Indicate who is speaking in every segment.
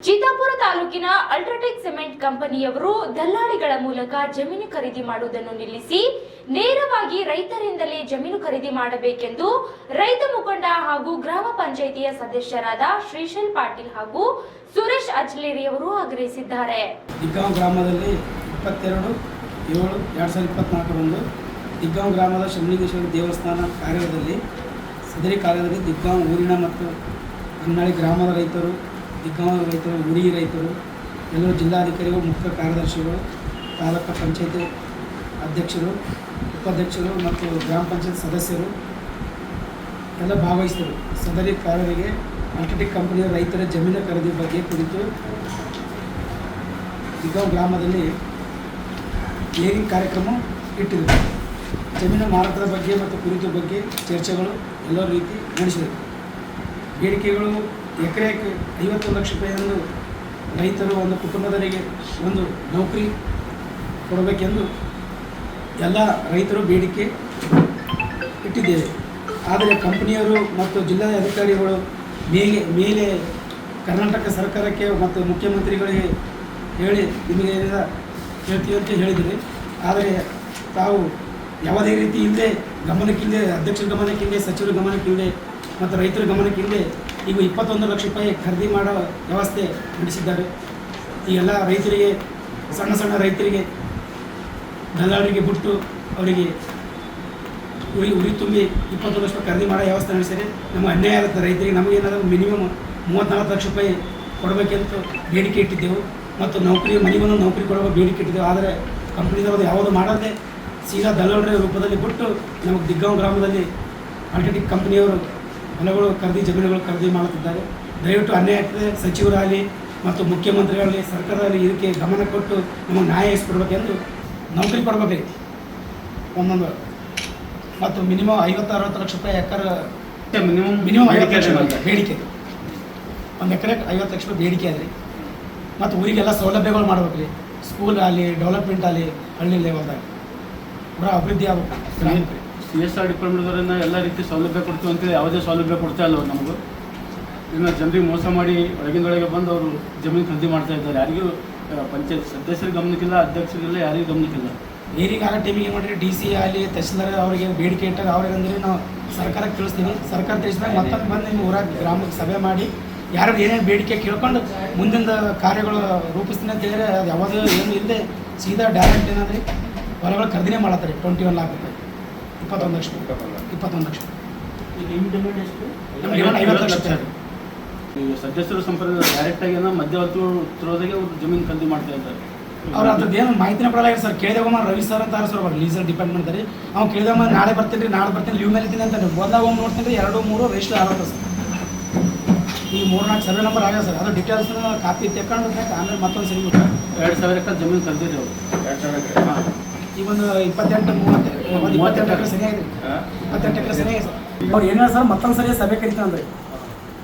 Speaker 1: ಚಿತ್ತಾಪುರ ತಾಲೂಕಿನ UltraTech cement ಕಂಪನಿಯವರು ದಲ್ಲಾಳಿಗಳ ಮೂಲಕ ಜಮೀನು ಖರೀದಿ ಮಾಡುವುದನ್ನು ನಿಲ್ಲಿಸಿ ನೇರವಾಗಿ ರೈತರಿಂದಲೇ ಜಮೀನು ಖರೀದಿ ಮಾಡಬೇಕೆಂದು ರೈತ ಮುಖಂಡ ಹಾಗೂ ಗ್ರಾಮ ಪಂಚಾಯಿತಿಯ ಸದಸ್ಯರಾದ ಶ್ರೀಶೈಲ್ ಪಾಟೀಲ್ ಹಾಗೂ ಸುರೇಶ್ ಅಜ್ಲೇರಿಯವರು ಆಗ್ರಹಿಸಿದ್ದಾರೆ.
Speaker 2: ಗ್ರಾಮದಲ್ಲಿ ಇಪ್ಪತ್ತೆರಡು, ಏಳು, ಎರಡು ಸಾವಿರದ ಇಪ್ಪತ್ತ್ನಾಲ್ಕರಂದು ದಿಗ್ಗಾಂವ್ ಗ್ರಾಮದ ಶಮಲಿಂಗೇಶ್ವರ ದೇವಸ್ಥಾನ ಕಾರ್ಯದಲ್ಲಿ ಸದರಿ ಕಾರ್ಯದಲ್ಲಿ ದಿಗ್ಗಾಂವ್ ಊರಿನ ಮತ್ತು ಹೊನ್ನಾಳಿ ಗ್ರಾಮದ ರೈತರು ದಿಗ್ಗಾಂವ್ ರೈತರು ಉರಿ ರೈತರು, ಎಲ್ಲರೂ ಜಿಲ್ಲಾಧಿಕಾರಿಗಳು, ಮುಖ್ಯ ಕಾರ್ಯದರ್ಶಿಗಳು, ತಾಲೂಕು ಪಂಚಾಯತಿ ಅಧ್ಯಕ್ಷರು, ಉಪಾಧ್ಯಕ್ಷರು ಮತ್ತು ಗ್ರಾಮ ಪಂಚಾಯತ್ ಸದಸ್ಯರು ಎಲ್ಲ ಭಾಗವಹಿಸಿದರು. ಸದರಿ ಕಾರ್ಯರಿಗೆ ಅಲ್ಟ್ರಾಟೆಕ್ ಕಂಪನಿಯ ರೈತರ ಜಮೀನು ಖರೀದಿ ಬಗ್ಗೆ ಕುರಿತು ದಿಗ್ಗಾಂವ್ ಗ್ರಾಮದಲ್ಲಿ ಏರಿಂಗ್ ಕಾರ್ಯಕ್ರಮ ಇಟ್ಟಿದ್ದರು ಜಮೀನು ಮಾರಾಟದ ಬಗ್ಗೆ ಮತ್ತು ಕುರಿತು ಬಗ್ಗೆ ಚರ್ಚೆಗಳು ಎಲ್ಲ ರೀತಿ ನಡೆಸಿದರು. ಬೇಡಿಕೆಗಳು ಎಕರೆಗೆ ಐವತ್ತು ಲಕ್ಷ ರೂಪಾಯಿಯನ್ನು ರೈತರು ಒಂದು ಕುಟುಂಬದವರಿಗೆ ಒಂದು ನೌಕರಿ ಕೊಡಬೇಕೆಂದು ಎಲ್ಲ ರೈತರು ಬೇಡಿಕೆ ಇಟ್ಟಿದ್ದೇವೆ. ಆದರೆ ಕಂಪನಿಯವರು ಮತ್ತು ಜಿಲ್ಲಾ ಅಧಿಕಾರಿಗಳು ಮೇಲೆ ಮೇಲೆ ಕರ್ನಾಟಕ ಸರ್ಕಾರಕ್ಕೆ ಮತ್ತು ಮುಖ್ಯಮಂತ್ರಿಗಳಿಗೆ ಹೇಳಿ ನಿಮಗೆ ಹೇಳ್ತೀವಿ ಅಂತ ಹೇಳಿದ್ರಿ ಆದರೆ ತಾವು ಯಾವುದೇ ರೀತಿ ಇಲ್ಲದೆ ಗಮನಕ್ಕಿಲ್ಲದೆ, ಅಧ್ಯಕ್ಷರ ಗಮನಕ್ಕಿಲ್ಲದೆ, ಸಚಿವರ ಗಮನಕ್ಕಿಲ್ಲದೆ ಮತ್ತು ರೈತರ ಗಮನಕ್ಕಿಲ್ಲದೆ ಈಗ ಇಪ್ಪತ್ತೊಂದು ಲಕ್ಷ ರೂಪಾಯಿ ಖರೀದಿ ಮಾಡೋ ವ್ಯವಸ್ಥೆ ನಡೆಸಿದ್ದಾರೆ. ಈ ಎಲ್ಲ ರೈತರಿಗೆ, ಸಣ್ಣ ಸಣ್ಣ ರೈತರಿಗೆ ದಲ್ಲಾಳರಿಗೆ ಬಿಟ್ಟು ಅವರಿಗೆ ಉರಿ ಉರಿ ತುಂಬಿ ಇಪ್ಪತ್ತು ಲಕ್ಷ ರೂಪಾಯಿ ಖರೀದಿ ಮಾಡೋ ವ್ಯವಸ್ಥೆ ನಡೆಸಿದರೆ ನಮ್ಮ ಅನ್ಯಾಯ ಆಗುತ್ತೆ ರೈತರಿಗೆ ನಮಗೇನಾದರೂ ಮಿನಿಮಮ್ ಮೂವತ್ತ್ನಾಲ್ಕು ಲಕ್ಷ ರೂಪಾಯಿ ಕೊಡಬೇಕೆಂತ ಬೇಡಿಕೆ ಇಟ್ಟಿದ್ದೆವು. ಮತ್ತು ನೌಕರಿ, ಮನೆಗೊಂದು ನೌಕರಿ ಕೊಡುವ ಬೇಡಿಕೆ ಇಟ್ಟಿದ್ದೆವು. ಆದರೆ ಕಂಪ್ನಿದವರು ಯಾವುದು ಮಾಡದೆ ಸೀದಾ ದಲ್ಲಾಳರ ರೂಪದಲ್ಲಿ ಬಿಟ್ಟು ನಮಗೆ ದಿಗ್ಗಾಂವ್ ಗ್ರಾಮದಲ್ಲಿ ಅಲ್ಟಿಟಿಕ್ ಕಂಪ್ನಿಯವರು ಹೊಲಗಳು ಖರೀದಿ ಜಮೀನುಗಳು ಖರೀದಿ ಮಾಡುತ್ತಿದ್ದಾರೆ. ದಯವಿಟ್ಟು ಅನ್ಯಾಯ ಆಗ್ತದೆ ಸಚಿವರಾಗಲಿ ಮತ್ತು ಮುಖ್ಯಮಂತ್ರಿಗಳಲ್ಲಿ ಸರ್ಕಾರದಲ್ಲಿ ಇದಕ್ಕೆ ಗಮನ ಕೊಟ್ಟು ನಮಗೆ ನ್ಯಾಯ ಇಸ್ಕೊಡ್ಬೇಕೆಂದು ನೌಕರಿ ಕೊಡಬೇಕು ಒಂದೊಂದು ಮತ್ತು ಮಿನಿಮಮ್ ಐವತ್ತು ಅರವತ್ತು ಲಕ್ಷ ರೂಪಾಯಿ ಎಕರೆ
Speaker 3: ಮಿನಿಮಮ್
Speaker 2: ಮಿನಿಮಮ್ ಐವತ್ತು ಲಕ್ಷ ರೂಪಾಯಿ ಬೇಡಿಕೆ ಒಂದು ಎಕರೆ ಐವತ್ತು ಲಕ್ಷ ರೂಪಾಯಿ ಬೇಡಿಕೆ ಅದ್ರಿ ಮತ್ತು ಊರಿಗೆಲ್ಲ ಸೌಲಭ್ಯಗಳು ಮಾಡ್ಬೇಕು. ರೀ ಸ್ಕೂಲ್ ಆಗಲಿ ಡೆವಲಪ್ಮೆಂಟ್ ಆಗಲಿ ಹಳ್ಳಿ ಲೆವೆಲ್ದಾಗ ಪೂರಾ ಅಭಿವೃದ್ಧಿ ಆಗ್ಬೇಕು.
Speaker 3: ಸಿ ಎಸ್ ಆರ್ ಡಿಪಾರ್ಟ್ಮೆಂಟ್ದವರಿಂದ ಎಲ್ಲ ರೀತಿ ಸೌಲಭ್ಯ ಕೊಡ್ತೀವಿ ಅಂತೇಳಿ ಯಾವುದೇ ಸೌಲಭ್ಯ ಕೊಡ್ತಾ ಇಲ್ಲ ಅವ್ರು ನಮಗೂ. ಇನ್ನು ಜನರಿಗೆ ಮೋಸ ಮಾಡಿ ಒಳಗಿಂದೊಳಗೆ ಬಂದು ಅವರು ಜಮೀನು ಖರೀದಿ ಮಾಡ್ತಾ ಇದ್ದಾರೆ. ಯಾರಿಗೂ ಪಂಚಾಯತ್ ಸದಸ್ಯರ ಗಮನಕ್ಕಿಲ್ಲ, ಅಧ್ಯಕ್ಷರಿಗಿಲ್ಲ ಯಾರಿಗೂ ಗಮನಕ್ಕಿಲ್ಲ.
Speaker 2: ನೀರಿಗೆ ಆಗೋ ಟೈಮಿಗೆ ಏನು ಮಾಡಿರಿ ಡಿ ಸಿ ಆಗಲಿ ತಹಸೀಲ್ದಾರ್ ಅವರಿಗೆ ಬೇಡಿಕೆ ಇಟ್ಟಾಗ ಅವ್ರಿಗೆ ಅಂದ್ರೆ ನಾವು ಸರ್ಕಾರಕ್ಕೆ ತಿಳಿಸ್ತೀವಿ ಸರ್ಕಾರ ತಿಳಿಸಿದಾಗ ಮತ್ತೊಂದು ಬಂದು ನಿಮ್ಮ ಊರಾಗ ಗ್ರಾಮಕ್ಕೆ ಸಭೆ ಮಾಡಿ ಯಾರು ಏನೇನು ಬೇಡಿಕೆ ಕೇಳ್ಕೊಂಡು ಮುಂದಿನ ಕಾರ್ಯಗಳು ರೂಪಿಸ್ತೀನಿ ಅಂತ ಹೇಳಿದ್ರೆ ಅದು ಯಾವಾಗಲೂ ಏನು ಇಲ್ಲದೆ ಸೀದಾ ಡೈರೆಕ್ಟ್ ಏನಂದ್ರೆ ಹೊಲಗಳು ಖರೀದಿನೇ ಮಾಡತ್ತಾರೆ. ಟ್ವೆಂಟಿ ಒನ್ ಲಾಕ್ ರೂಪಾಯಿ. ಇಪ್ಪತ್ತೊಂದು ಲಕ್ಷ. ಇಪ್ಪತ್ತೊಂದು ಲಕ್ಷ. ಐವತ್ತು
Speaker 3: ಸದಸ್ಯರು ಸಂಪರ್ಕ ಡೈರೆಕ್ಟಾಗಿ ಆಗಿ ಮಧ್ಯವರ್ತಿ ಥ್ರೋದಾಗೆ ಅವ್ರು ಜಮೀನು ಖರೀದಿ ಮಾಡ್ತಾ ಇದ್ದಾರೆ.
Speaker 2: ಅವ್ರು ಅದ್ರದ್ದು ಏನು ಮಾಹಿತಿನ ಕೊಡಲ್ಲ ಸರ್. ಕೇಳಿದಾಗ ರವಿ ಸರ್ ಅಂತ ಸರ್ ಅವ್ರು ಲೀಸರ್ ಡಿಪಾರ್ಟ್ಮೆಂಟ್ ರೀ ಅವ್ನು ಕೇಳಿದಾಗ ನಾಳೆ ಬರ್ತೀನಿ ರೀ ನಾಳೆ ಬರ್ತೀನಿ ಲೀವ್ ಮೇಲೆ ಇದ್ದೀನಿ ಅಂತ ಹೋದಾಗ ಹೋಗಿ ನೋಡ್ತೀನಿ ರೀ ಎರಡು ಮೂರು ರಿಜಿಸ್ಟರ್ ಆಗುತ್ತೆ ಸರ್. ಈ ಮೂರು ನಾಲ್ಕು ಸರ್ವೆ ನಂಬರ್ ಆಗ್ಯಾವ ಸರ್. ಅದು ಡೀಟೇಲ್ಸ್ ಕಾಪಿ ತೆಕ್ಕೊಂಡು ಬೇಕು ಆಮೇಲೆ ಮತ್ತೊಂದು ಸರಿ
Speaker 3: ಎರಡು ಸಾವಿರ ಎಕರೆ ಜಮೀನು ಖರೀದಿರಿ ಅವರು. ಎರಡು ಸಾವಿರ ಎಕರೆ. ಹಾಂ.
Speaker 2: ಒಂದು ಇಪ್ಪತ್ತೆಂಟು ಮೂವತ್ತು ಇಪ್ಪತ್ತೆಂಟು ಎಕರೆ ಸರಿಯಾಗಿದೆ ಇಪ್ಪತ್ತೆಂಟು ಎಕರೆ ಸರಿಯಾಗಿದೆ ಸರ್ ಅವ್ರು ಏನಾರ ಸರ್? ಮತ್ತೊಂದು ಸರಿ ಸಭೆ ಕರಿತೀವಿ ಅಂದ್ರೆ.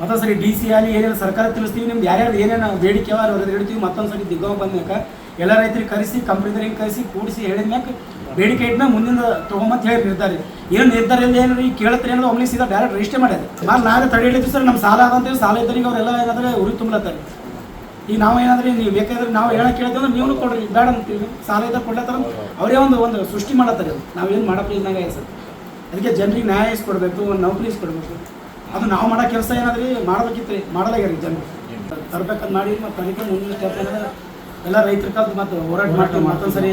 Speaker 2: ಮತ್ತೊಂದು ಸರಿ ಡಿ ಸಿ ಆಗಲಿ ಏನೇನು ಸರ್ಕಾರ ತಿಳಿಸ್ತೀವಿ ನಿಮ್ದು ಯಾರ್ಯಾರು ಏನೇನು ಬೇಡಿಕೆ ಅವ ಹೇಳ್ತೀವಿ. ಮತ್ತೊಂದು ಸರಿ ದಿಗ್ಗವ ಬಂದ್ಮ್ಯಾಕ ಎಲ್ಲ ರೈತರಿಗೆ ಕರೆಸಿ ಕಂಪ್ನಿದವ್ರಿಗೆ ಕರೆಸಿ ಕೂಡಿಸಿ ಹೇಳಿದ ಮ್ಯಾಕ ಬೇಡಿಕೆ ಇಟ್ಟನ ಮುಂದಿನ ತೊಗೊಂಬಂತ ಹೇಳಿ ನಿರ್ಧಾರ. ಏನು ನಿರ್ಧಾರ ಇಲ್ಲ ಏನು ಈಗ ಕೇಳತ್ರಿ ಅನ್ನೋದು ಒಮ್ಮೆ ಸೀದಾ ಡೈರೆಕ್ಟ್ ರಿಜಿಸ್ಟರ್ ಮಾಡ್ಯಾರ. ಮಾರ್ ನಾಳೆ ತಡೆ ಹಿಡಿದ್ವಿ ಸರ್ ನಮ್ಮ ಸಾಲ ಅದಂತೇಳಿ ಸಾಲ ಇದ್ದರಿಗೆ ಅವರೆಲ್ಲ ಏನಾದ್ರೆ ಉರಿ ತುಂಬಲತ್ತಾರೆ. ಈಗ ನಾವು ಏನಾದ್ರೆ ನೀವು ಬೇಕಾದ್ರೆ ನಾವು ಹೇಳಕ್ಕೆ ಕೇಳಿದ್ರೆ ನೀವು ಕೊಡ್ರಿ. ಬೇಡ ಅಂತೀವಿ. ಸಾಲ ಇದ್ದ ಕೊಡ್ಲತ್ತಾರ ಅವರೇ ಒಂದು ಒಂದು ಸೃಷ್ಟಿ ಮಾಡತ್ತಾರೆ ನಾವೇನು ಮಾಡೋ ಇದ್ದಂಗೆ ಸರ್. ಅದಕ್ಕೆ ಜನರಿಗೆ ನ್ಯಾಯ ಇಸ್ಕೊಡ್ಬೇಕು ಒಂದು ನೌಕರಿ ಇಸ್ಕೊಡ್ಬೇಕು ಅದು ನಾವು ಮಾಡೋ ಕೆಲಸ ಏನಾದ್ರಿ ಮಾಡ್ಬೇಕಿತ್ತು ಮಾಡಲಾಗ್ಯಾರ ಜನರು. ತರ್ಬೇಕಂತ ಮಾಡಿ ಮತ್ತು ಅದಕ್ಕೆ ಮುಂದಿನ ಸ್ಟೆಪ್ ಎಲ್ಲ ರೈತರ ಕಾಲದ ಮತ್ತು ಹೋರಾಟ ಮಾಡ್ತೀವಿ ಮತ್ತೊಂದು ಸರಿ